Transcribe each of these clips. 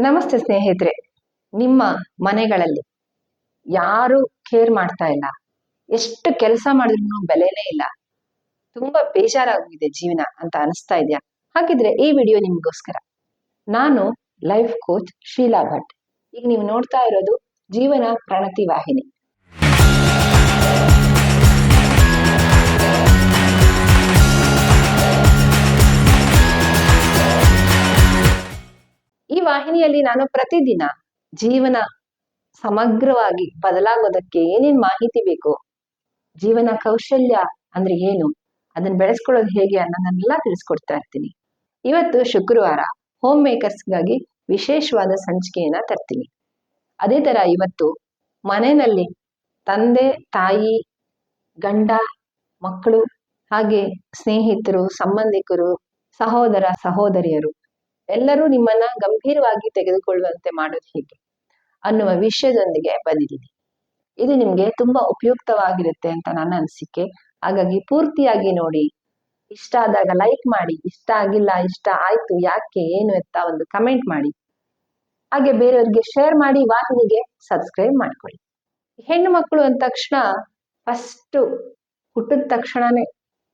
ನಮಸ್ತೆ ಸ್ನೇಹಿತರೆ. ನಿಮ್ಮ ಮನೆಗಳಲ್ಲಿ ಯಾರು ಕೇರ್ ಮಾಡ್ತಾ ಇಲ್ಲ. ಎಷ್ಟು ಕೆಲಸ ಮಾಡಿದ್ರು ಬೆಲೆನೇ ಇಲ್ಲ. ತುಂಬಾ ಬೇಜಾರಾಗಿದೆ ಜೀವನ ಅಂತ ಅನಿಸ್ತಾ ಇದೆಯಾ? ಹಾಗಿದ್ರೆ ಈ ವಿಡಿಯೋ ನಿಮ್ಗೋಸ್ಕರ. ನಾನು ಲೈಫ್ ಕೋಚ್ ಶೀಲಾ ಭಟ್. ಈಗ ನೀವು ನೋಡ್ತಾ ಇರೋದು ಜೀವನ ಪ್ರಣತಿ ವಾಹಿನಿ. ವಾಹಿನಿಯಲ್ಲಿ ನಾನು ಪ್ರತಿದಿನ ಜೀವನ ಸಮಗ್ರವಾಗಿ ಬದಲಾಗೋದಕ್ಕೆ ಏನೇನ್ ಮಾಹಿತಿ ಬೇಕು? ಜೀವನ ಕೌಶಲ್ಯ ಅಂದ್ರೆ ಏನು? ಅದನ್ನ ಬೆಳೆಸ್ಕೊಳ್ಳೋದು ಹೇಗೆ ಅನ್ನೋದನ್ನೆಲ್ಲ ತಿಳಿಸ್ಕೊಡ್ತಾ ಇರ್ತೀನಿ. ಇವತ್ತು ಶುಕ್ರವಾರ ಹೋಮ್ ಮೇಕರ್ಸ್ಗಾಗಿ ವಿಶೇಷವಾದ ಸಂಚಿಕೆಯನ್ನ ತರ್ತೀನಿ. ಅದೇ ತರ ಇವತ್ತು ಮನೆಯಲ್ಲಿ ತಂದೆ, ತಾಯಿ, ಗಂಡ, ಮಕ್ಕಳು ಹಾಗೆ ಸ್ನೇಹಿತರು, ಸಂಬಂಧಿಕರು, ಸಹೋದರ, ಸಹೋದರಿಯರು ಎಲ್ಲರೂ ನಿಮ್ಮನ್ನ ಗಂಭೀರವಾಗಿ ತೆಗೆದುಕೊಳ್ಳುವಂತೆ ಮಾಡೋದು ಹೇಗೆ. ಅನ್ನುವ ವಿಷಯದೊಂದಿಗೆ ಬಂದಿದ್ದೀನಿ. ಇದು ನಿಮ್ಗೆ ತುಂಬಾ ಉಪಯುಕ್ತವಾಗಿರುತ್ತೆ ಅಂತ ನನ್ನ ಅನಿಸಿಕೆ. ಹಾಗಾಗಿ ಪೂರ್ತಿಯಾಗಿ ನೋಡಿ. ಇಷ್ಟ ಆದಾಗ ಲೈಕ್ ಮಾಡಿ. ಇಷ್ಟ ಆಗಿಲ್ಲ, ಇಷ್ಟ ಆಯ್ತು, ಯಾಕೆ, ಏನು ಅಂತ ಒಂದು ಕಮೆಂಟ್ ಮಾಡಿ. ಹಾಗೆ ಬೇರೆಯವ್ರಿಗೆ ಶೇರ್ ಮಾಡಿ, ವಾಹಿನಿಗೆ ಸಬ್ಸ್ಕ್ರೈಬ್ ಮಾಡ್ಕೊಳ್ಳಿ. ಹೆಣ್ಣು ಮಕ್ಕಳು ಅಂದ ತಕ್ಷಣ ಫಸ್ಟ್ ಹುಟ್ಟಿದ ತಕ್ಷಣನೇ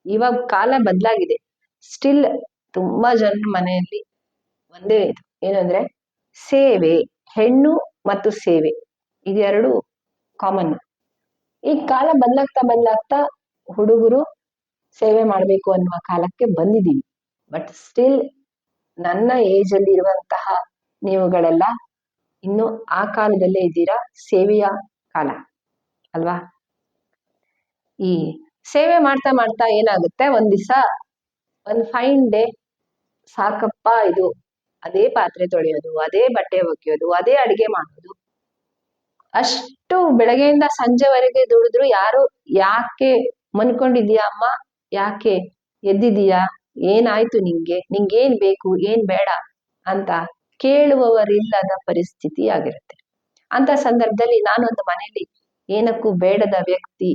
ಇವಾಗ ಕಾಲ ಬದಲಾಗಿದೆ. ಸ್ಟಿಲ್ ತುಂಬಾ ಜನ ಮನೆಯಲ್ಲಿ ಒಂದೇ ಇದು. ಏನಂದ್ರೆ ಸೇವೆ, ಹೆಣ್ಣು ಮತ್ತು ಸೇವೆ. ಇದೆರಡು ಕಾಮನ್ ಈ ಕಾಲ ಬದಲಾಗ್ತಾ ಬದಲಾಗ್ತಾ ಹುಡುಗರು ಸೇವೆ ಮಾಡಬೇಕು ಅನ್ನುವ ಕಾಲಕ್ಕೆ ಬಂದಿದ್ದೀವಿ. ಬಟ್ ಸ್ಟಿಲ್ ನನ್ನ ಏಜ್ ಅಲ್ಲಿ ಇರುವಂತಹ ನೀವುಗಳೆಲ್ಲ ಇನ್ನು ಆ ಕಾಲದಲ್ಲೇ ಇದ್ದೀರಾ? ಸೇವೆಯ ಕಾಲ. ಅಲ್ವಾ? ಈ ಸೇವೆ ಮಾಡ್ತಾ ಮಾಡ್ತಾ ಏನಾಗುತ್ತೆ? ಒಂದ್ ದಿವಸ, ಒಂದ್ ಫೈನ್ ಡೇ ಸಾಕಪ್ಪ ಇದು. ಅದೇ ಪಾತ್ರೆ ತೊಳೆಯೋದು, ಅದೇ ಬಟ್ಟೆ ಒಗೆಯೋದು, ಅದೇ ಅಡಿಗೆ ಮಾಡೋದು. ಅಷ್ಟು ಬೆಳಗ್ಗೆಯಿಂದ ಸಂಜೆವರೆಗೆ ದುಡಿದ್ರು ಯಾರು, ಯಾಕೆ ಮನ್ಕೊಂಡಿದ್ಯಾ ಅಮ್ಮ? ಯಾಕೆ ಎದ್ದಿದೀಯಾ ಏನಾಯ್ತು ನಿಂಗೆ? ನಿಂಗೇನ್ ಬೇಕು? ಏನ್ ಬೇಡ? ಅಂತ ಕೇಳುವವರಿಲ್ಲದ ಪರಿಸ್ಥಿತಿ ಆಗಿರುತ್ತೆ. ಅಂತ ಸಂದರ್ಭದಲ್ಲಿ ನಾನೊಂದು ಮನೆಯಲ್ಲಿ ಏನಕ್ಕೂ ಬೇಡದ ವ್ಯಕ್ತಿ.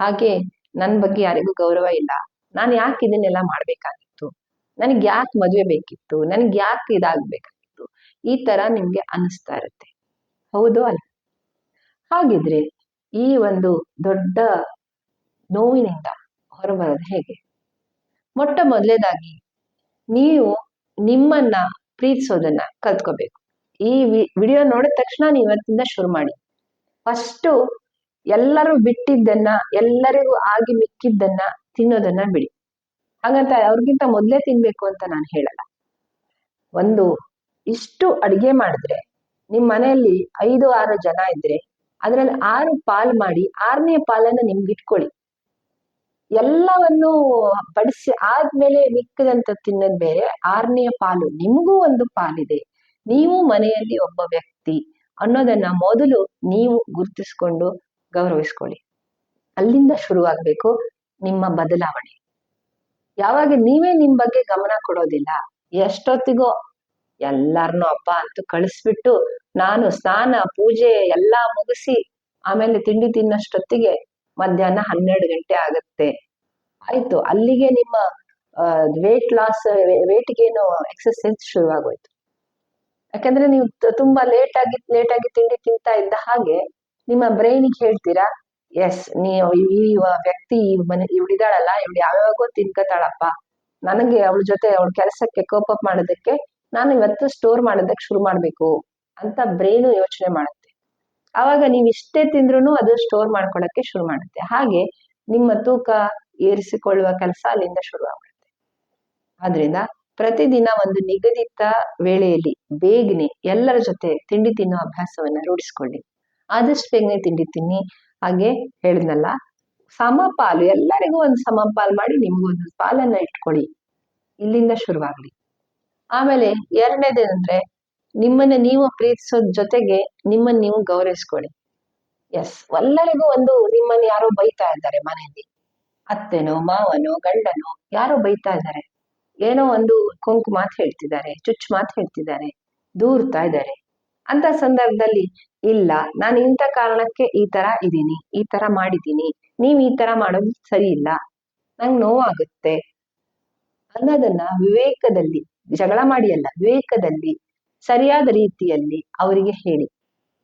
ಹಾಗೆ ನನ್ ಬಗ್ಗೆ ಯಾರಿಗೂ ಗೌರವ ಇಲ್ಲ. ನಾನು ಯಾಕೆ ಇದನ್ನೆಲ್ಲ ಮಾಡ್ಬೇಕಾಗಿತ್ತು? ನನಗೆ ಯಾಕೆ ಮದುವೆ ಬೇಕಿತ್ತು? ನನಗೆ ಯಾಕೆ ಇದಾಗಬೇಕಾಗಿತ್ತು? ಈ ತರ ನಿಮ್ಗೆ ಅನಿಸ್ತಾ ಇರುತ್ತೆ. ಹೌದು ಅಲ್ಲ? ಹಾಗಿದ್ರೆ ಈ ಒಂದು ದೊಡ್ಡ ನೋವಿನಿಂದ ಹೊರಬರೋದು ಹೇಗೆ? ಮೊಟ್ಟ ಮೊದಲೇದಾಗಿ ನೀವು ನಿಮ್ಮನ್ನ ಪ್ರೀತಿಸೋದನ್ನ ಕಲ್ತ್ಕೋಬೇಕು. ಈ ವಿಡಿಯೋ ನೋಡಿದ ತಕ್ಷಣ ನೀವು ಇವತ್ತಿಂದ ಶುರು ಮಾಡಿ. ಫಸ್ಟು ಎಲ್ಲರೂ ಬಿಟ್ಟಿದ್ದನ್ನ, ಎಲ್ಲರಿಗೂ ಆಗಿ ಮಿಕ್ಕಿದ್ದನ್ನ ತಿನ್ನೋದನ್ನ ಬಿಡಿ. ಹಾಗಂತ ಅವ್ರಿಗಿಂತ ಮೊದ್ಲೇ ತಿನ್ಬೇಕು ಅಂತ ನಾನು ಹೇಳಲ್ಲ. ಒಂದು ಇಷ್ಟು ಅಡಿಗೆ ಮಾಡಿದ್ರೆ ನಿಮ್ ಮನೆಯಲ್ಲಿ ಐದು, ಆರು ಜನ ಇದ್ರೆ ಅದ್ರಲ್ಲಿ ಆರು ಪಾಲ್ ಮಾಡಿ ಆರನೇ ಪಾಲನ್ನ ನಿಮ್ಗೆ ಇಟ್ಕೊಳ್ಳಿ. ಎಲ್ಲವನ್ನು ಬಡಿಸಿ ಆದ್ಮೇಲೆ ಮಿಕ್ಕದಂತ ತಿನ್ನದ್ ಬೇರೆ, ಆರನೇ ಪಾಲು ನಿಮಗೂ ಒಂದು ಪಾಲಿದೆ. ನೀವು ಮನೆಯಲ್ಲಿ ಒಬ್ಬ ವ್ಯಕ್ತಿ ಅನ್ನೋದನ್ನ ಮೊದಲು ನೀವು ಗುರುತಿಸ್ಕೊಂಡು ಗೌರವಿಸ್ಕೊಳ್ಳಿ. ಅಲ್ಲಿಂದ ಶುರುವಾಗ್ಬೇಕು ನಿಮ್ಮ ಬದಲಾವಣೆ. ಯಾವಾಗ ನೀವೇ ನಿಮ್ ಬಗ್ಗೆ ಗಮನ ಕೊಡೋದಿಲ್ಲ. ಎಷ್ಟೊತ್ತಿಗೋ ಎಲ್ಲಾರನು ಅಪ್ಪ ಅಂತೂ ಕಳಿಸ್ಬಿಟ್ಟು ನಾನು ಸ್ನಾನ, ಪೂಜೆ ಎಲ್ಲಾ ಮುಗಿಸಿ ಆಮೇಲೆ ತಿಂಡಿ ತಿನ್ನಷ್ಟೊತ್ತಿಗೆ ಮಧ್ಯಾಹ್ನ ಹನ್ನೆರಡು ಗಂಟೆ ಆಗತ್ತೆ. ಆಯ್ತು, ಅಲ್ಲಿಗೆ ನಿಮ್ಮ ವೇಟ್ ಲಾಸ್ ವೇಟ್ಗೇನು ಎಕ್ಸಸೈಸ್ ಶುರುವಾಗೋಯ್ತು. ಯಾಕಂದ್ರೆ ನೀವು ತುಂಬಾ ಲೇಟ್ ಆಗಿ ಲೇಟ್ ಆಗಿ ತಿಂಡಿ ತಿಂತಾ ಇದ್ದ ಹಾಗೆ ನಿಮ್ಮ ಬ್ರೈನಿಗೆ ಹೇಳ್ತೀರಾ? ಎಸ್ ನೀವು ಈ ವ್ಯಕ್ತಿ ಮನೆ ಇವಳಿದಾಳಲ್ಲ ಇವಳು ಯಾವ್ಯಾವಾಗೋ ತಿನ್ಕತಾಳಪ್ಪ. ನನಗೆ ಅವಳ ಜೊತೆ ಅವಳ ಕೆಲಸಕ್ಕೆ ಕೋಪಪ್ ಮಾಡೋದಕ್ಕೆ ನಾನು ಇವತ್ತು ಸ್ಟೋರ್ ಮಾಡೋದಕ್ಕೆ ಶುರು ಮಾಡ್ಬೇಕು ಅಂತ ಬ್ರೈನು ಯೋಚನೆ ಮಾಡುತ್ತೆ. ಆವಾಗ ನೀವು ಇಷ್ಟೇ ತಿಂದ್ರು ಅದು ಸ್ಟೋರ್ ಮಾಡ್ಕೊಳಕ್ಕೆ ಶುರು ಮಾಡುತ್ತೆ. ಹಾಗೆ ನಿಮ್ಮ ತೂಕ ಏರಿಸಿಕೊಳ್ಳುವ ಕೆಲಸ ಅಲ್ಲಿಂದ ಶುರು ಆಗುತ್ತೆ. ಆದ್ರಿಂದ ಪ್ರತಿದಿನ ಒಂದು ನಿಗದಿತ ವೇಳೆಯಲ್ಲಿ ಬೇಗನೆ ಎಲ್ಲರ ಜೊತೆ ತಿಂಡಿ ತಿನ್ನೋ ಅಭ್ಯಾಸವನ್ನ ರೂಢಿಸ್ಕೊಳ್ಳಿ. ಆದಷ್ಟು ಬೇಗನೆ ತಿಂಡಿ ತಿನ್ನಿ. ಹಾಗೆ ಹೇಳಿದ್ನಲ್ಲ. ಸಮಪಾಲು ಎಲ್ಲರಿಗೂ ಒಂದು ಸಮಪಾಲು ಮಾಡಿ ನಿಮ್ಗೊಂದು ಪಾಲನ್ನ ಇಟ್ಕೊಳ್ಳಿ. ಇಲ್ಲಿಂದ ಶುರುವಾಗ್ಲಿ. ಆಮೇಲೆ ಎರಡನೇದೇನಂದ್ರೆ, ನಿಮ್ಮನ್ನ ನೀವು ಪ್ರೀತಿಸೋದ್ ಜೊತೆಗೆ ನಿಮ್ಮನ್ನ ನೀವು ಗೌರವಿಸ್ಕೊಳ್ಳಿ. ಎಸ್ ಎಲ್ಲರಿಗೂ ಒಂದು ನಿಮ್ಮನ್ನ ಯಾರೋ ಬೈತಾ ಇದ್ದಾರೆ ಮನೆಯಲ್ಲಿ. ಅತ್ತೆನೋ, ಮಾವನೋ, ಗಂಡನೋ, ಯಾರೋ ಬೈತಾ ಇದ್ದಾರೆ. ಏನೋ ಒಂದು ಕೊಂಕು ಮಾತು ಹೇಳ್ತಿದ್ದಾರೆ, ಚುಚ್ಚು ಮಾತು ಹೇಳ್ತಿದ್ದಾರೆ, ದೂರ್ತಾ ಇದ್ದಾರೆ. ಅಂತ ಸಂದರ್ಭದಲ್ಲಿ, ಇಲ್ಲ, ನಾನು ಇಂಥ ಕಾರಣಕ್ಕೆ ಈ ತರ ಇದ್ದೀನಿ, ಈ ತರ ಮಾಡಿದ್ದೀನಿ, ನೀವು ಈ ತರ ಮಾಡೋದು ಸರಿ ಇಲ್ಲ, ನಂಗೆ ನೋವಾಗುತ್ತೆ. ಅನ್ನೋದನ್ನ ವಿವೇಕದಲ್ಲಿ, ಜಗಳ ಮಾಡಿ ಅಲ್ಲ, ವಿವೇಕದಲ್ಲಿ, ಸರಿಯಾದ ರೀತಿಯಲ್ಲಿ ಅವರಿಗೆ ಹೇಳಿ.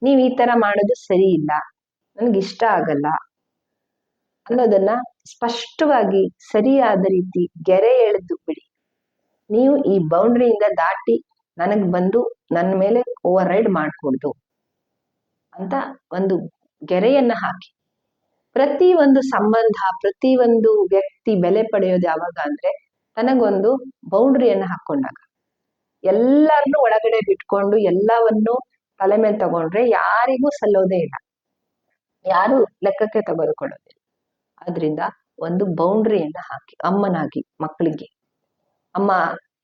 ನೀವು ಈ ತರ ಮಾಡೋದು ಸರಿ ಇಲ್ಲ, ನನ್ಗೆ ಇಷ್ಟ ಆಗಲ್ಲ ಅನ್ನೋದನ್ನ ಸ್ಪಷ್ಟವಾಗಿ, ಸರಿಯಾದ ರೀತಿ ಗೆರೆ ಎಳೆದು ಬಿಡಿ. ನೀವು ಈ ಬೌಂಡ್ರಿಯಿಂದ ದಾಟಿ ನನಗ್ ಬಂದು ನನ್ನ ಮೇಲೆ ಓವರ್ ರೈಡ್ ಮಾಡ್ಕೊಡ್ದು ಅಂತ ಒಂದು ಗೆರೆಯನ್ನ ಹಾಕಿ. ಪ್ರತಿ ಒಂದು ಸಂಬಂಧ, ಪ್ರತಿ ಒಂದು ವ್ಯಕ್ತಿ ಬೆಲೆ ಪಡೆಯೋದು ಯಾವಾಗ ಅಂದ್ರೆ ತನಗೊಂದು ಬೌಂಡ್ರಿಯನ್ನ ಹಾಕೊಂಡಾಗ. ಎಲ್ಲರನ್ನು ಒಳಗಡೆ ಬಿಟ್ಕೊಂಡು ಎಲ್ಲವನ್ನು ತಲೆ ಮೇಲೆ ತಗೊಂಡ್ರೆ ಯಾರಿಗೂ ಸಲ್ಲೋದೇ ಇಲ್ಲ. ಯಾರು ಲೆಕ್ಕಕ್ಕೆ ತೆಗೆದುಕೊಳ್ಳೋದಿಲ್ಲ ಆದ್ರಿಂದ ಒಂದು ಬೌಂಡ್ರಿಯನ್ನ ಹಾಕಿ, ಅಮ್ಮನಾಗಿ ಮಕ್ಕಳಿಗೆ ಅಮ್ಮ,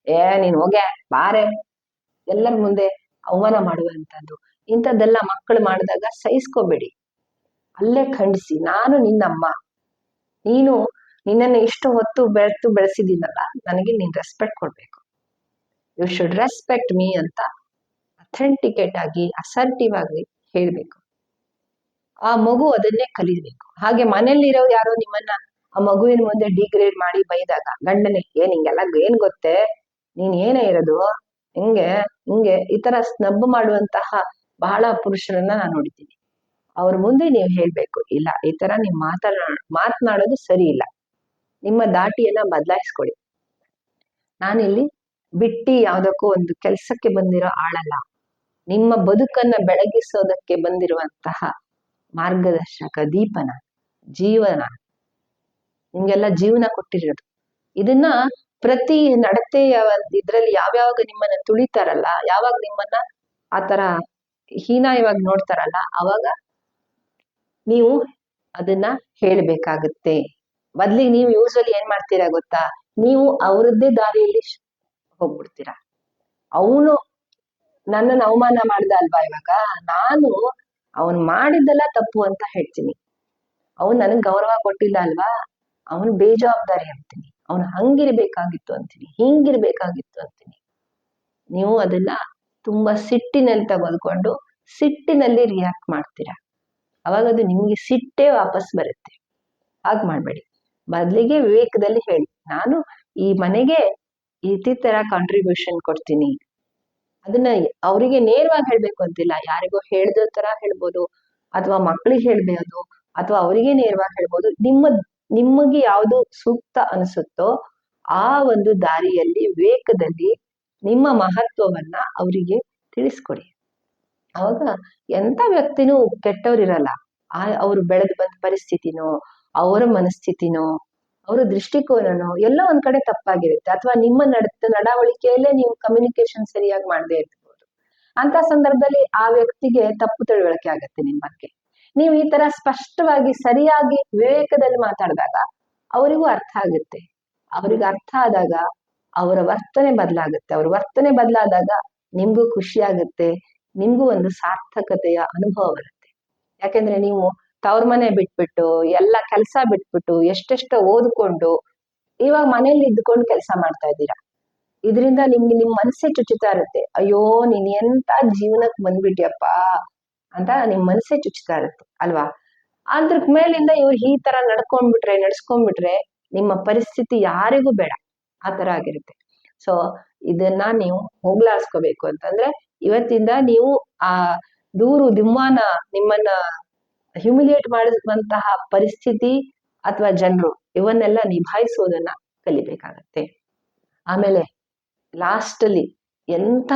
ಏ, ನೀನ್ ಹೋಗ್ಯಾ? ಬಾರೆ. ಎಲ್ಲರ ಮುಂದೆ ಅವಮಾನ ಮಾಡುವಂತದ್ದು. ಇಂಥದ್ದೆಲ್ಲ ಮಕ್ಕಳು ಮಾಡಿದಾಗ ಸಹಿಸ್ಕೋಬೇಡಿ. ಅಲ್ಲೇ ಖಂಡಿಸಿ, ನಾನು ನಿನ್ನಮ್ಮ. ನೀನು ನಿನ್ನನ್ನು ಇಷ್ಟು ಹೊತ್ತು ಬೆಳೆತು ಬೆಳೆಸಿದ್ದೀನಲ್ಲ, ನನಗೆ ನೀನ್ ರೆಸ್ಪೆಕ್ಟ್ ಕೊಡ್ಬೇಕು. ಯು ಶುಡ್ ರೆಸ್ಪೆಕ್ಟ್ ಮೀ ಅಂತ ಅಥೆಂಟಿಕೇಟ್ ಆಗಿ ಅಸರ್ಟಿವ್ ಆಗಿ ಹೇಳ್ಬೇಕು. ಆ ಮಗು ಅದನ್ನೇ ಕಲಿಬೇಕು. ಹಾಗೆ ಮನೆಯಲ್ಲಿರೋ ಯಾರೋ ನಿಮ್ಮನ್ನ ಆ ಮಗುವಿನ ಮುಂದೆ ಡಿಗ್ರೇಡ್ ಮಾಡಿ ಬೈದಾಗ ಗಂಡನೇ ಏನ್ ಹಿಂಗೆಲ್ಲ ಏನ್ ಗೊತ್ತೇ? ನೀನ್ ಏನೇ ಇರೋದು? ಹಿಂಗೆ ಹಿಂಗೆ ಈ ತರ ಸ್ನಬ್ ಮಾಡುವಂತಹ ಬಹಳ ಪುರುಷರನ್ನ ನಾನು ನೋಡಿದ್ದೀನಿ. ಅವ್ರ ಮುಂದೆ ನೀವು ಹೇಳ್ಬೇಕು, ಇಲ್ಲ, ಈ ತರ ನೀವು ಮಾತನಾ ಮಾತನಾಡೋದು ಸರಿ ಇಲ್ಲ. ನಿಮ್ಮ ದಾಟಿಯನ್ನ ಬದಲಾಯಿಸ್ಕೊಳ್ಳಿ. ನಾನಿಲ್ಲಿ ಬಿಟ್ಟಿ ಯಾವ್ದಕ್ಕೂ ಒಂದು ಕೆಲ್ಸಕ್ಕೆ ಬಂದಿರೋ ಆಳಲ್ಲ. ನಿಮ್ಮ ಬದುಕನ್ನ ಬೆಳಗಿಸೋದಕ್ಕೆ ಬಂದಿರುವಂತಹ ಮಾರ್ಗದರ್ಶಕ, ದೀಪನ, ಜೀವನ, ನಿಮ್ಗೆಲ್ಲ ಜೀವನ ಕೊಟ್ಟಿರೋದು. ಇದನ್ನ ಪ್ರತಿ ನಡತೆಯ ಇದ್ರಲ್ಲಿ ಯಾವ್ಯಾವಾಗ ನಿಮ್ಮನ್ನ ತುಳಿತಾರಲ್ಲ, ಯಾವಾಗ ನಿಮ್ಮನ್ನ ಆತರ ಹೀನಾಯವಾಗಿ ನೋಡ್ತಾರಲ್ಲ, ಅವಾಗ ನೀವು ಅದನ್ನ ಹೇಳ್ಬೇಕಾಗತ್ತೆ. ಬದ್ಲಿಗೆ ನೀವು ಯೂಸ್ವಲಿ ಏನ್ ಮಾಡ್ತೀರಾ ಗೊತ್ತಾ? ನೀವು ಅವರದ್ದೇ ದಾರಿಯಲ್ಲಿ ಹೋಗ್ಬಿಡ್ತೀರಾ. ಅವನು ನನ್ನನ್ನು ಅವಮಾನ ಮಾಡ್ದ ಅಲ್ವಾ ಇವಾಗ? ನಾನು ಅವನ್ ಮಾಡಿದ್ದೆಲ್ಲ ತಪ್ಪು ಅಂತ ಹೇಳ್ತೀನಿ. ಅವನ್ ನನಗ್ ಗೌರವ ಕೊಟ್ಟಿಲ್ಲ ಅಲ್ವಾ? ಅವನು ಬೇಜವಾಬ್ದಾರಿ ಅಂತೀನಿ. ಅವನ್ ಹಂಗಿರ್ಬೇಕಾಗಿತ್ತು ಅಂತೀನಿ, ಹಿಂಗಿರ್ಬೇಕಾಗಿತ್ತು ಅಂತೀನಿ. ನೀವು ಅದನ್ನ ತುಂಬಾ ಸಿಟ್ಟಿನಲ್ಲಿ ತೆಗೆದುಕೊಂಡು ಸಿಟ್ಟಿನಲ್ಲಿ ರಿಯಾಕ್ಟ್ ಮಾಡ್ತೀರಾ? ಅವಾಗ ಅದು ನಿಮ್ಗೆ ಸಿಟ್ಟೇ ವಾಪಸ್ ಬರುತ್ತೆ. ಹಾಗೆ ಮಾಡಬೇಡಿ. ಬದಲಿಗೆ ವಿವೇಕದಲ್ಲಿ ಹೇಳಿ. ನಾನು ಈ ಮನೆಗೆ ಇತಿ ತರ ಕಾಂಟ್ರಿಬ್ಯೂಷನ್ ಕೊಡ್ತೀನಿ. ಅದನ್ನ ಅವರಿಗೆ ನೇರವಾಗಿ ಹೇಳ್ಬೇಕು ಅಂತಿಲ್ಲ. ಯಾರಿಗೋ ಹೇಳ್ದೋ ತರ ಹೇಳ್ಬೋದು, ಅಥವಾ ಮಕ್ಕಳಿಗೆ ಹೇಳ್ಬೋದು ಅಥವಾ ಅವರಿಗೆ ನೇರವಾಗಿ ಹೇಳ್ಬೋದು, ನಿಮ್ಮ ನಿಮಗೆ ಯಾವುದು ಸೂಕ್ತ ಅನಿಸುತ್ತೋ ಆ ಒಂದು ದಾರಿಯಲ್ಲಿ, ವೇಗದಲ್ಲಿ ನಿಮ್ಮ ಮಹತ್ವವನ್ನ ಅವರಿಗೆ ತಿಳಿಸ್ಕೊಡಿ. ಅವಾಗ ಎಂತ ವ್ಯಕ್ತಿನೂ ಕೆಟ್ಟವರಿರಲ್ಲ. ಆ ಅವ್ರು ಬೆಳೆದು ಬಂದ ಪರಿಸ್ಥಿತಿನೋ, ಅವರ ಮನಸ್ಥಿತಿನೋ, ಅವರ ದೃಷ್ಟಿಕೋನನೋ ಎಲ್ಲ ಒಂದ್ ಕಡೆ ತಪ್ಪಾಗಿರುತ್ತೆ. ಅಥವಾ ನಿಮ್ಮ ನಡ ನಡವಳಿಕೆಯಲ್ಲೇ ನೀವು ಕಮ್ಯುನಿಕೇಶನ್ ಸರಿಯಾಗಿ ಮಾಡದೇ ಇರ್ಬೋದು. ಅಂತ ಸಂದರ್ಭದಲ್ಲಿ ಆ ವ್ಯಕ್ತಿಗೆ ತಪ್ಪು ತಿಳುವಳಿಕೆ ಆಗತ್ತೆ ನಿಮ್ಮ ಬಗ್ಗೆ ನೀವು ಈ ತರ ಸ್ಪಷ್ಟವಾಗಿ ಸರಿಯಾಗಿ ವಿವೇಕದಲ್ಲಿ ಮಾತಾಡಿದಾಗ ಅವರಿಗೂ ಅರ್ಥ ಆಗುತ್ತೆ. ಅವರಿಗೆ ಅರ್ಥ ಆದಾಗ ಅವರ ವರ್ತನೆ ಬದಲಾಗುತ್ತೆ. ಅವ್ರ ವರ್ತನೆ ಬದಲಾದಾಗ ನಿಮ್ಗೂ ಖುಷಿ ಆಗುತ್ತೆ. ನಿಮ್ಗೂ ಒಂದು ಸಾರ್ಥಕತೆಯ ಅನುಭವ ಬರುತ್ತೆ. ಯಾಕೆಂದ್ರೆ ನೀವು ತವ್ರ ಮನೆ ಬಿಟ್ಬಿಟ್ಟು, ಎಲ್ಲ ಕೆಲಸ ಬಿಟ್ಬಿಟ್ಟು, ಎಷ್ಟೆಷ್ಟೋ ಓದ್ಕೊಂಡು, ಇವಾಗ ಮನೇಲಿ ಇದ್ಕೊಂಡು ಕೆಲಸ ಮಾಡ್ತಾ ಇದ್ದೀರಾ? ಇದರಿಂದ ನಿಮ್ಗೆ ನಿಮ್ ಮನಸ್ಸೇ ಚುಚ್ಚುತ್ತಾ ಇರುತ್ತೆ. ಅಯ್ಯೋ, ನೀನ್ ಎಂತ ಜೀವನಕ್ ಬಂದ್ಬಿಟ್ಯಪ್ಪ. ಅಂತ ನಿಮ್ ಮನಸ್ಸೇ ಚುಚ್ತಾ ಇರುತ್ತೆ, ಅಲ್ವಾ? ಅದ್ರ ಮೇಲಿಂದ ಇವ್ರು ಈ ತರ ನಡ್ಕೊಂಡ್ಬಿಟ್ರೆ, ನಡ್ಸ್ಕೊಂಡ್ಬಿಟ್ರೆ ನಿಮ್ಮ ಪರಿಸ್ಥಿತಿ ಯಾರಿಗೂ ಬೇಡ, ಆ ತರ ಆಗಿರುತ್ತೆ. ಸೊ ಇದನ್ನ ನೀವು ಹೋಗ್ಲಾಡ್ಸ್ಕೋಬೇಕು ಅಂತಂದ್ರೆ ಇವತ್ತಿಂದ ನೀವು ಆ ದೂರು, ದಿಮ್ಮಾನ ನಿಮ್ಮನ್ನ ಹ್ಯುಮಿಲಿಯೇಟ್ ಮಾಡಿದಂತಹ ಪರಿಸ್ಥಿತಿ ಅಥವಾ ಜನರು, ಇವನ್ನೆಲ್ಲ ನಿಭಾಯಿಸೋದನ್ನ ಕಲಿಬೇಕಾಗತ್ತೆ. ಆಮೇಲೆ ಲಾಸ್ಟ್ ಅಲ್ಲಿ ಎಂಥ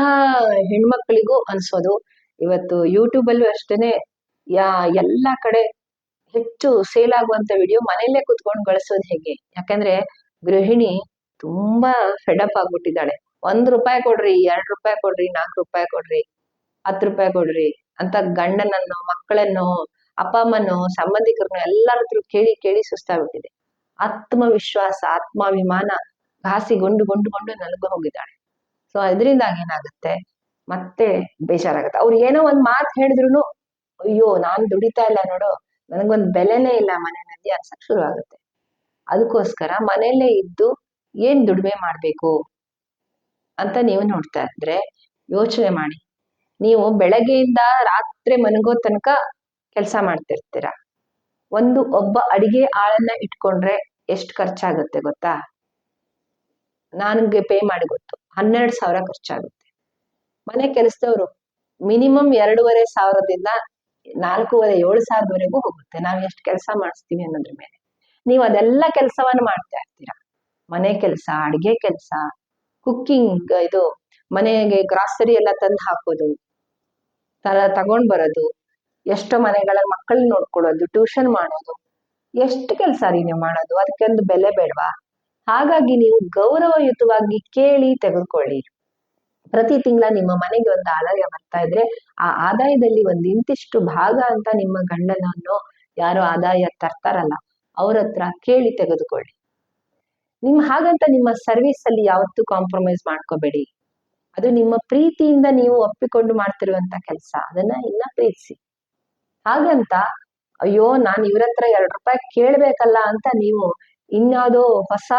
ಹೆಣ್ಮಕ್ಳಿಗೂ ಅನ್ಸೋದು ಇವತ್ತು ಯೂಟ್ಯೂಬಲ್ಲೂ ಅಷ್ಟೇನೆ ಯಾ ಎಲ್ಲ ಕಡೆ ಹೆಚ್ಚು ಸೇಲ್ ಆಗುವಂತ ವಿಡಿಯೋ ಮನೆಯಲ್ಲೇ ಕುತ್ಕೊಂಡು ಗಳಿಸೋದು ಹೇಗೆ? ಯಾಕಂದ್ರೆ ಗೃಹಿಣಿ ತುಂಬಾ ಫೆಡಪ್ ಆಗ್ಬಿಟ್ಟಿದ್ದಾಳೆ. ಒಂದ್ ರೂಪಾಯಿ ಕೊಡ್ರಿ, ಎರಡ್ ರೂಪಾಯಿ ಕೊಡ್ರಿ, ನಾಲ್ಕು ರೂಪಾಯಿ ಕೊಡ್ರಿ, ಹತ್ತು ರೂಪಾಯಿ ಕೊಡ್ರಿ ಅಂತ ಗಂಡನನ್ನು, ಮಕ್ಕಳನ್ನು, ಅಪ್ಪ ಅಮ್ಮನ್ನು, ಸಂಬಂಧಿಕರನ್ನು ಎಲ್ಲರ ಹತ್ರ ಕೇಳಿ ಕೇಳಿ ಸುಸ್ತಾಗ್ಬಿಟ್ಟಿದೆ ಆತ್ಮವಿಶ್ವಾಸ, ಆತ್ಮಾಭಿಮಾನ ಘಾಸಿ ಗುಂಡು ಗುಂಡು ನಲ್ಗು ಹೋಗಿದ್ದಾಳೆ. ಸೊ ಇದರಿಂದಾಗಿ ಏನಾಗುತ್ತೆ? ಮತ್ತೆ ಬೇಜಾರಾಗುತ್ತೆ. ಅವ್ರು ಏನೋ ಒಂದ್ ಮಾತು ಹೇಳಿದ್ರು ಅಯ್ಯೋ, ನಾನ್ ದುಡಿತಾ ಇಲ್ಲ ನೋಡು. ನನಗೊಂದ್ ಬೆಲೆನೇ ಇಲ್ಲ ಮನೆಯಲ್ಲಿ ಅನ್ಸಕ್ ಶುರು ಆಗುತ್ತೆ ಅದಕ್ಕೋಸ್ಕರ ಮನೆಯಲ್ಲೇ ಇದ್ದು ಏನ್ ದುಡಿಮೆ ಮಾಡ್ಬೇಕು ಅಂತ ನೀವು ನೋಡ್ತಾ ಇದ್ರೆ ಯೋಚನೆ ಮಾಡಿ. ನೀವು ಬೆಳಗ್ಗೆಯಿಂದ ರಾತ್ರಿ ಮನಗೋ ತನಕ ಕೆಲಸ ಮಾಡ್ತಿರ್ತೀರ? ಒಂದು ಒಬ್ಬ ಅಡಿಗೆ ಆಳನ್ನ ಇಟ್ಕೊಂಡ್ರೆ ಎಷ್ಟು ಖರ್ಚಾಗುತ್ತೆ ಗೊತ್ತಾ? ನನ್ಗೆ ಪೇ ಮಾಡಿ ಗೊತ್ತು. ಹನ್ನೆರಡು ಸಾವಿರ ಖರ್ಚಾಗುತ್ತೆ. ಮನೆ ಕೆಲಸದವರು ಮಿನಿಮಮ್ ಎರಡೂವರೆ ಸಾವಿರದಿಂದ ನಾಲ್ಕೂವರೆ, ಏಳು ಸಾವಿರದವರೆಗೂ ಹೋಗುತ್ತೆ. ನಾವು ಎಷ್ಟು ಕೆಲಸ ಮಾಡಿಸ್ತೀವಿ ಅನ್ನೋದ್ರ ಮೇಲೆ. ನೀವು ಅದೆಲ್ಲ ಕೆಲಸವನ್ನು ಮಾಡ್ತಾ ಇರ್ತೀರಾ. ಮನೆ ಕೆಲಸ, ಅಡಿಗೆ ಕೆಲಸ, ಕುಕ್ಕಿಂಗ್, ಇದು ಮನೆಗೆ ಗ್ರಾಸರಿ ಎಲ್ಲ ತಂದು ಹಾಕೋದು ತರ ತಗೊಂಡ್ ಬರೋದು, ಎಷ್ಟೋ ಮನೆಗಳ ಮಕ್ಕಳನ್ನ ನೋಡ್ಕೊಳ್ಳೋದು ಟ್ಯೂಷನ್ ಮಾಡೋದು, ಎಷ್ಟು ಕೆಲಸ ರೀ ನೀವು ಮಾಡೋದು? ಅದಕ್ಕೊಂದು ಬೆಲೆ ಬೇಡವಾ? ಹಾಗಾಗಿ ನೀವು ಗೌರವಯುತವಾಗಿ ಕೇಳಿ ತೆಗೆದುಕೊಳ್ಳಿ ಪ್ರತಿ ತಿಂಗಳ ನಿಮ್ಮ ಮನೆಗೆ ಒಂದು ಆದಾಯ ಬರ್ತಾ ಇದ್ರೆ ಆ ಆದಾಯದಲ್ಲಿ ಒಂದು ಇಂತಿಷ್ಟು ಭಾಗ ಅಂತ ನಿಮ್ಮ ಗಂಡನನ್ನು ಯಾರು ಆದಾಯ ತರ್ತಾರಲ್ಲ, ಅವ್ರ ಹತ್ರ ಕೇಳಿ ತೆಗೆದುಕೊಳ್ಳಿ. ನಿಮ್ ಹಾಗಂತ ನಿಮ್ಮ ಸರ್ವಿಸ್ ಅಲ್ಲಿ ಯಾವತ್ತು ಕಾಂಪ್ರಮೈಸ್ ಮಾಡ್ಕೋಬೇಡಿ. ಅದು ನಿಮ್ಮ ಪ್ರೀತಿಯಿಂದ ನೀವು ಒಪ್ಪಿಕೊಂಡು ಮಾಡ್ತಿರುವಂತ ಕೆಲಸ, ಅದನ್ನ ಇನ್ನ ಪ್ರೀತಿಸಿ. ಹಾಗಂತ, ಅಯ್ಯೋ ನಾನ್ ಇವ್ರ ಹತ್ರ ಎರಡ್ ರೂಪಾಯಿ ಕೇಳ್ಬೇಕಲ್ಲ ಅಂತ ನೀವು ಇನ್ಯಾವುದೋ ಹೊಸ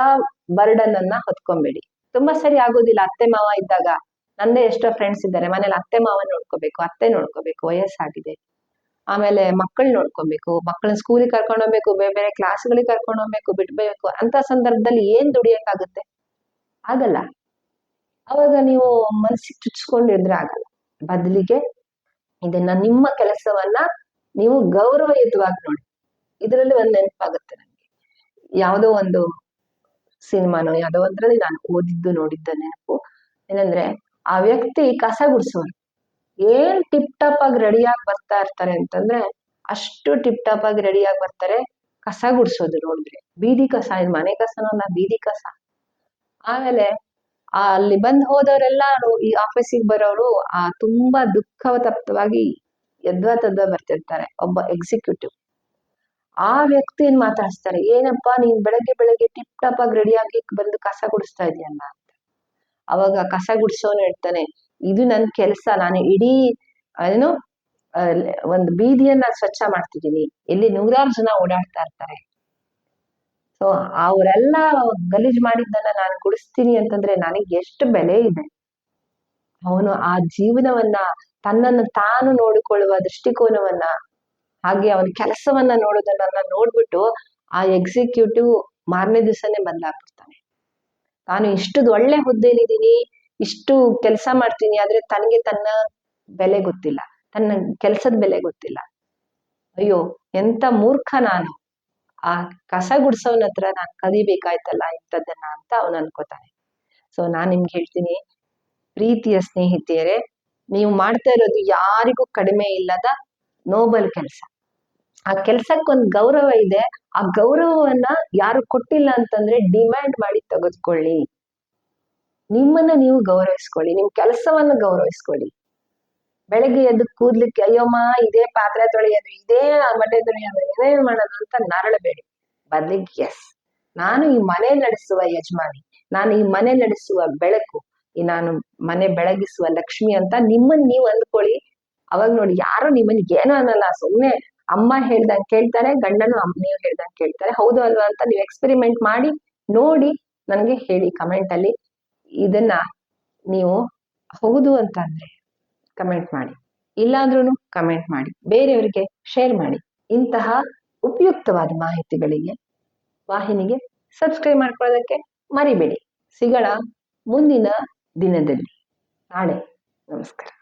ಬರ್ಡನ್ ಅನ್ನ ಹೊತ್ಕೊಂಬೇಡಿ. ತುಂಬಾ ಸರಿ ಆಗೋದಿಲ್ಲ ಅತ್ತೆ ಮಾವ ಇದ್ದಾಗ. ನಂದೇ ಎಷ್ಟೋ ಫ್ರೆಂಡ್ಸ್ ಇದ್ದಾರೆ. ಮನೇಲಿ ಅತ್ತೆ, ಮಾವ ನೋಡ್ಕೋಬೇಕು, ಅತ್ತೆ ನೋಡ್ಕೋಬೇಕು, ವಯಸ್ಸಾಗಿದೆ. ಆಮೇಲೆ ಮಕ್ಕಳು ನೋಡ್ಕೊಬೇಕು, ಮಕ್ಕಳನ್ನ ಸ್ಕೂಲಿಗೆ ಕರ್ಕೊಂಡು ಹೋಗ್ಬೇಕು ಬೇರೆ ಬೇರೆ ಕ್ಲಾಸ್ಗಳಿಗೆ ಕರ್ಕೊಂಡು ಹೋಗ್ಬೇಕು ಬಿಡ್ಬೇಕು ಅಂತ ಸಂದರ್ಭದಲ್ಲಿ ಏನ್ ದುಡಿಯಕ್ಕಾಗುತ್ತೆ? ಆಗಲ್ಲ. ಅವಾಗ ನೀವು ಮನಸ್ಸಿಗೆ ಚುಚ್ಕೊಂಡಿದ್ರೆ ಆಗಲ್ಲ. ಬದಲಿಗೆ ಇದನ್ನ ನಿಮ್ಮ ಕೆಲಸವನ್ನ ನೀವು ಗೌರವಯುತವಾಗಿ ನೋಡಿ. ಇದರಲ್ಲಿ ಒಂದು ನೆನಪಾಗುತ್ತೆ ನನಗೆ ಯಾವುದೋ ಒಂದು ಸಿನಿಮಾನೋ, ಯಾವುದೋ ಒಂದ್ರಲ್ಲಿ ನಾನು ಓದಿದ್ದು, ನೋಡಿದ್ದ ನೆನಪು. ಏನಂದ್ರೆ ಆ ವ್ಯಕ್ತಿ ಕಸ ಗುಡಿಸೋರು. ಏನ್ ಟಿಪ್ ಟಾಪ್ ಆಗಿ ರೆಡಿಯಾಗಿ ಬರ್ತಾ ಇರ್ತಾರೆ ಅಂತಂದ್ರೆ, ಅಷ್ಟು ಟಿಪ್ ಟಾಪ್ ಆಗಿ ರೆಡಿಯಾಗಿ ಬರ್ತಾರೆ ಕಸ ಗುಡಿಸೋದು ನೋಡಿದ್ರೆ. ಬೀದಿ ಕಸ, ಇದು ಮನೆ ಕಸನಲ್ಲ ಬೀದಿ ಕಸ. ಆಮೇಲೆ ಅಲ್ಲಿ ಬಂದು ಹೋದವರೆಲ್ಲ ಈ ಆಫೀಸಿಗೆ ಬರೋರು, ಆ ತುಂಬಾ ದುಃಖತಪ್ತವಾಗಿ ಎದ್ವಾ ತದ್ವಾ ಬರ್ತಿರ್ತಾರೆ, ಒಬ್ಬ ಎಕ್ಸಿಕ್ಯೂಟಿವ್ ಆ ವ್ಯಕ್ತಿ ಏನ್ ಮಾತಾಡಿಸ್ತಾರೆ, ಏನಪ್ಪಾ ನೀನ್ ಬೆಳಗ್ಗೆ ಬೆಳಗ್ಗೆ ಟಿಪ್ ಟಾಪ್ ಆಗಿ ರೆಡಿಯಾಗಿ ಬಂದು ಕಸ ಗುಡಿಸ್ತಾ ಇದೆಯಲ್ಲ? ಅವಾಗ ಕಸ ಗುಡಿಸೋನು ಹೇಳ್ತಾನೆ, ಇದು ನನ್ ಕೆಲ್ಸ, ನಾನು ಇಡೀ ಏನು ಒಂದು ಬೀದಿಯನ್ನ ಸ್ವಚ್ಛ ಮಾಡ್ತಿದ್ದೀನಿ. ಇಲ್ಲಿ ನೂರಾರು ಜನ ಓಡಾಡ್ತಾ ಇರ್ತಾರೆ. ಸೊ ಅವರೆಲ್ಲ ಗಲೀಜ್ ಮಾಡಿದ್ದನ್ನ ನಾನು ಗುಡಿಸ್ತೀನಿ ಅಂತಂದ್ರೆ ನನಗೆ ಎಷ್ಟು ಬೆಲೆ ಇದೆ. ಅವನು ಆ ಜೀವನವನ್ನ, ತನ್ನನ್ನು ತಾನು ನೋಡಿಕೊಳ್ಳುವ ದೃಷ್ಟಿಕೋನವನ್ನ, ಹಾಗೆ ಅವನ ಕೆಲಸವನ್ನ ನೋಡೋದನ್ನ ನೋಡ್ಬಿಟ್ಟು ಆ ಎಕ್ಸಿಕ್ಯೂಟಿವ್ ಮಾರನೇ ದಿವಸನೇ ಬದಲಾಗ್ಬಿಡ್ತಾನೆ ನಾನು ಇಷ್ಟು ಒಳ್ಳೆ ಹುದ್ದೆಲಿದ್ದೀನಿ ಇಷ್ಟು ಕೆಲಸ ಮಾಡ್ತೀನಿ, ಆದ್ರೆ ತನಗೆ ತನ್ನ ಬೆಲೆ ಗೊತ್ತಿಲ್ಲ. ತನ್ನ ಕೆಲ್ಸದ ಬೆಲೆ ಗೊತ್ತಿಲ್ಲ. ಅಯ್ಯೋ, ಎಂತ ಮೂರ್ಖ ನಾನು. ಆ ಕಸ ಗುಡ್ಸೋನ ಹತ್ರ ನಾನು ಕಲಿಬೇಕಾಯ್ತಲ್ಲ ಇಂಥದ್ದನ್ನ ಅಂತ ಅವನು ಅನ್ಕೋತಾನೆ. ಸೊ ನಾನ್ ನಿಮ್ಗೆ ಹೇಳ್ತೀನಿ, ಪ್ರೀತಿಯ ಸ್ನೇಹಿತೆಯರೇ, ನೀವು ಮಾಡ್ತಾ ಇರೋದು ಯಾರಿಗೂ ಕಡಿಮೆ ಇಲ್ಲದ ನೋಬಲ್ ಕೆಲಸ. ಆ ಕೆಲ್ಸಕ್ಕೊಂದ್ ಗೌರವ ಇದೆ. ಆ ಗೌರವವನ್ನ ಯಾರು ಕೊಟ್ಟಿಲ್ಲ ಅಂತಂದ್ರೆ ಡಿಮ್ಯಾಂಡ್ ಮಾಡಿ ತೆಗೆದುಕೊಳ್ಳಿ. ನಿಮ್ಮನ್ನ ನೀವು ಗೌರವಿಸ್ಕೊಳ್ಳಿ. ನಿಮ್ ಕೆಲಸವನ್ನ ಗೌರವಿಸ್ಕೊಳ್ಳಿ. ಬೆಳಗ್ಗೆ ಎದ್ದು ಕೂದ್ಲಿಕ್ಕೆ ಅಯ್ಯಮ್ಮ ಇದೇ ಪಾತ್ರೆ ತೊಳೆಯೋದು, ಇದೇ ಬಟ್ಟೆ ತೊಳೆಯೋದು ಏನೇನ್ ಮಾಡೋದು ಅಂತ ನರಳಬೇಡಿ. ಬದ್ಲಿಗೆ ಎಸ್, ನಾನು ಈ ಮನೆ ನಡೆಸುವ ಯಜಮಾನಿ. ನಾನು ಈ ಮನೆ ನಡೆಸುವ ಬೆಳಕು, ಈ ನಾನು ಮನೆ ಬೆಳಗಿಸುವ ಲಕ್ಷ್ಮಿ ಅಂತ ನಿಮ್ಮನ್ ನೀವು ಅಂದ್ಕೊಳ್ಳಿ. ಅವಾಗ ನೋಡಿ, ಯಾರು ನಿಮ್ಮನ್ ಏನೋ ಅನ್ನಲ್ಲ, ಸುಮ್ನೆ ಅಮ್ಮ ಹೇಳ್ದಂಗೆ ಕೇಳ್ತಾರೆ, ಗಂಡನು ನೀವು ಹೇಳ್ದಂಗೆ ಕೇಳ್ತಾರೆ. ಹೌದು ಅಲ್ವಾ ಅಂತ ನೀವು ಎಕ್ಸ್ಪೆರಿಮೆಂಟ್ ಮಾಡಿ, ನೋಡಿ ನನಗೆ ಹೇಳಿ ಕಮೆಂಟ್ ಅಲ್ಲಿ. ಇದನ್ನ ನೀವು ಹೌದು ಅಂತ ಅಂದ್ರೆ ಕಮೆಂಟ್ ಮಾಡಿ. ಇಲ್ಲಾಂದ್ರೂ ಕಮೆಂಟ್ ಮಾಡಿ. ಬೇರೆಯವರಿಗೆ ಶೇರ್ ಮಾಡಿ. ಇಂತಹ ಉಪಯುಕ್ತವಾದ ಮಾಹಿತಿಗಳಿಗೆ ವಾಹಿನಿಗೆ ಸಬ್ಸ್ಕ್ರೈಬ್ ಮಾಡ್ಕೊಳ್ಳೋದಕ್ಕೆ ಮರಿಬೇಡಿ. ಸಿಗೋಣ ಮುಂದಿನ ದಿನದಲ್ಲಿ. ನಾಳೆ ನಮಸ್ಕಾರ.